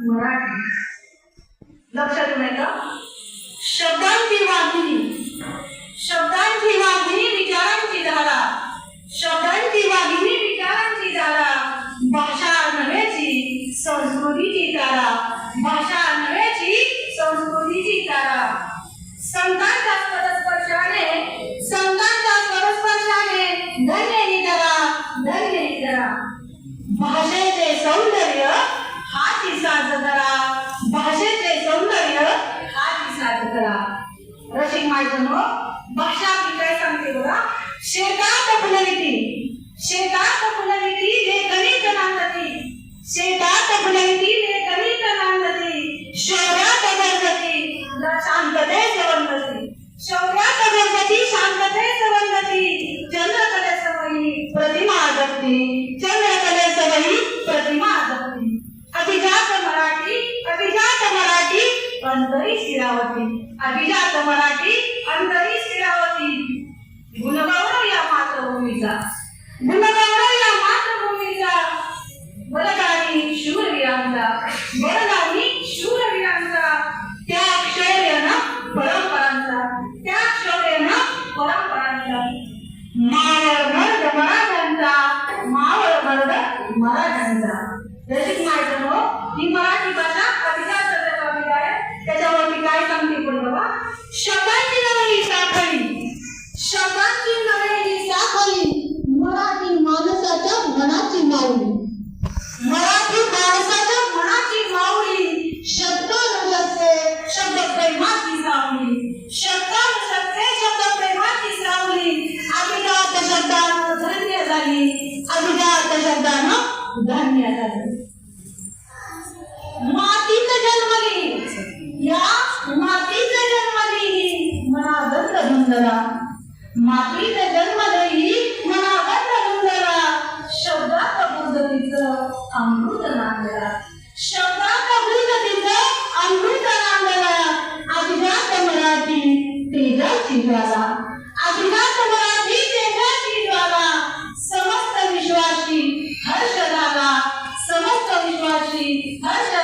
मराठी शब्दांची शब्दांची विचारांची धारा. शब्दांची वाघिणी विचारांची धारा. भाषा नव्याची, संस्कृतीची तारा भाषा नव्याची, संस्कृतीची तारा संतान ಸಮಾಜನು ಭಾಷಾ ವಿಕಾಸ ಅಂತೀವಲ್ಲ ಶೇಕಾ ಪಾಪ್ಯುಲಾರಿಟಿ ಶೇಕಾ अंतरी स्थिरावती. अभिजात मराठी अंतरी स्थिरावती. गुणगौरव या मातृभूमीचा. गुणगौरव या मातृभूमीचा. बलदानी शूरवीरांचा. बलदानी शूरवीरांचा. त्या शौर्यानं परंपरांचा. त्या शौर्यानं परंपरांचा. मावळ मर्द मराठ्यांचा. मावळ मर्द मराठ्यांचा. उदाहरण धन्य झाली. मातीत जन्मली या मातीत जन्मली मना गंध धुंदरा मातीत जन्मली मना गंध धुंदरा शब्दात बुद्धतीचं अमृत नांदला शब्दात बुद्धतीचं अमृत नांदला अभिजात मराठी तेजा ज्वाला. Imagine